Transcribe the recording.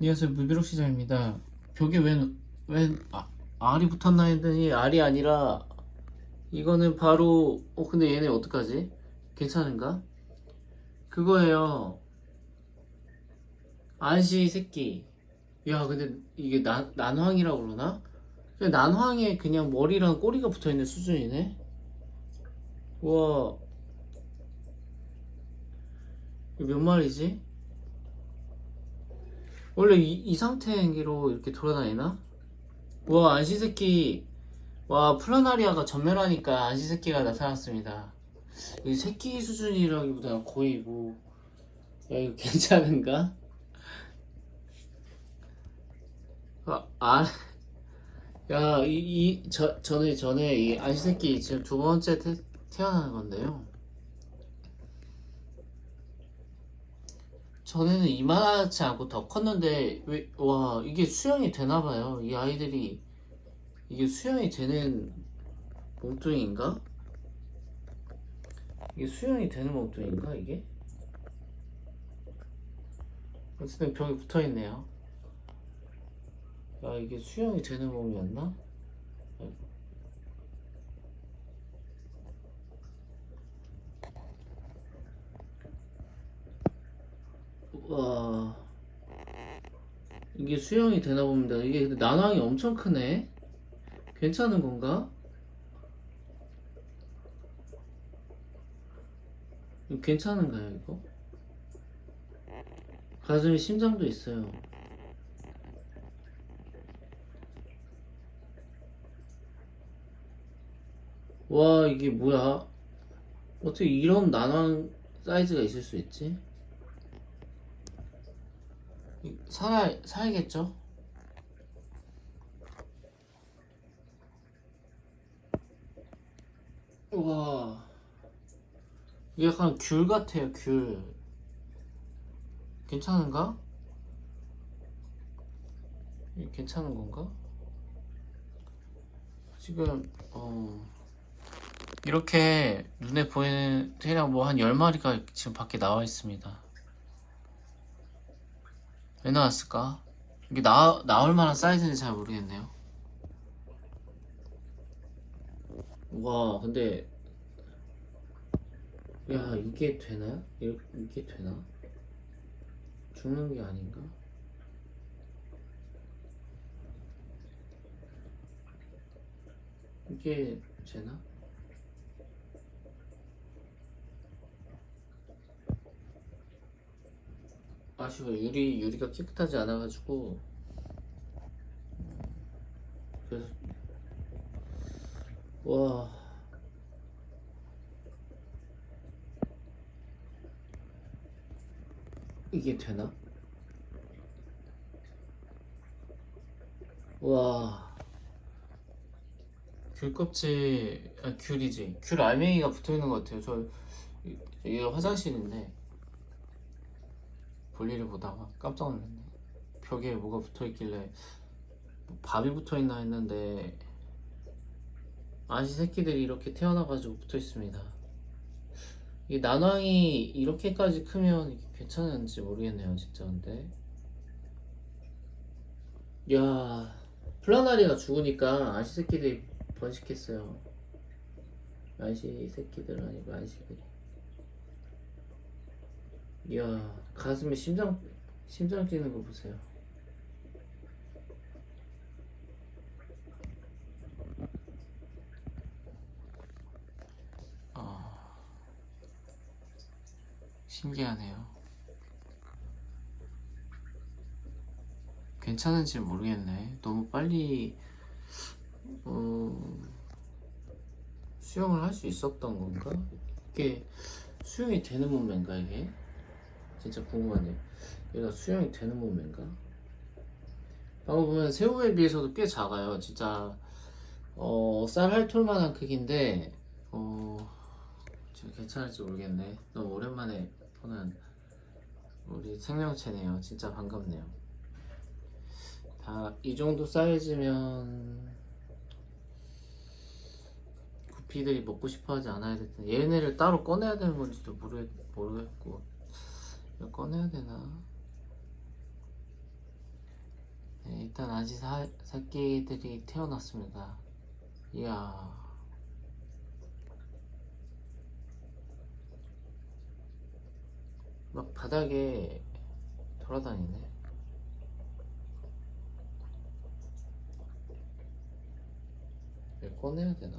안녕하세요 무비록 시장입니다 벽에 웬, 웬 아, 알이 붙었나 했더니 알이 아니라 이거는 바로 어 근데 얘네 어떡하지? 괜찮은가? 그거예요 안시 새끼 야 근데 이게 난, 난황이라고 그러나? 난황에 그냥 머리랑 꼬리가 붙어있는 수준이네 이거 몇 마리지? 원래 이, 이 상태로 이렇게 돌아다니나? 와 안시새끼 와 플라나리아가 전멸하니까 안시새끼가 나타났습니다 이 새끼 수준이라기보다 거의 뭐 야 이거 괜찮은가? 아, 아, 야, 이, 이, 저, 전에, 전에, 이 안시새끼 지금 두 번째 태, 태어나는 건데요. 전에는 이만하지 않고 더 컸는데 왜 와 이게 수영이 되나 봐요 이 아이들이 이게 수영이 되는 몸뚱이인가? 이게 수영이 되는 몸뚱이인가 이게? 어쨌든 벽에 붙어있네요 야 이게 수영이 되는 몸이었나? 와 이게 수영이 되나 봅니다. 이게 근데 난황이 엄청 크네. 괜찮은 건가? 이거 괜찮은가요 이거? 가슴에 심장도 있어요. 와 이게 뭐야? 어떻게 이런 난황 사이즈가 있을 수 있지? 살아 살겠죠? 우와 이게 약간 귤 같아요 귤 괜찮은가? 괜찮은 건가? 지금 어 이렇게 눈에 보이는 대략 뭐한 10마리가 지금 밖에 나와 있습니다 왜 나왔을까? 이게 나, 나올 만한 사이즈는 잘 모르겠네요. 와, 근데, 야, 이게 되나? 이- 이게 되나? 죽는 게 아닌가? 이게 되나? 아쉬워. 유리 유리가 깨끗하지 않아가지고. 그래서 와. 이게 되나? 와. 귤껍질 아 귤이지. 귤 알맹이가 붙어있는 것 같아요. 저 이- 이게 화장실인데 볼일을 보다가 깜짝 놀랐네. 벽에 뭐가 붙어 있길래 뭐 밥이 붙어 있나 했는데 아시 새끼들이 이렇게 태어나가지고 붙어 있습니다. 이 난황이 이렇게까지 크면 괜찮은지 모르겠네요, 진짜 근데. 야, 플라나리가 죽으니까 아시 새끼들이 번식했어요. 아시 새끼들 아니고 아시들이. 이야 가슴에 심장 심장 뛰는 거 보세요. 아 신기하네요. 괜찮은지 모르겠네. 너무 빨리 어, 수영을 할 수 있었던 건가? 이게 수영이 되는 몸매인가 이게? 진짜 궁금하네요. 얘가 수영이 되는 몸인가? 방금 보면 새우에 비해서도 꽤 작아요. 진짜 어, 쌀할 톨만한 크기인데 어, 지금 괜찮을지 모르겠네. 너무 오랜만에 보는 우리 생명체네요. 진짜 반갑네요. 다 이 정도 사이즈면 구피들이 먹고 싶어하지 않아야 될 텐데 얘네를 따로 꺼내야 되는 건지도 모르, 모르겠고 꺼내야 되나? 일단 아지 사, 새끼들이 태어났습니다. 이야. 막 바닥에 돌아다니네. 꺼내야 되나?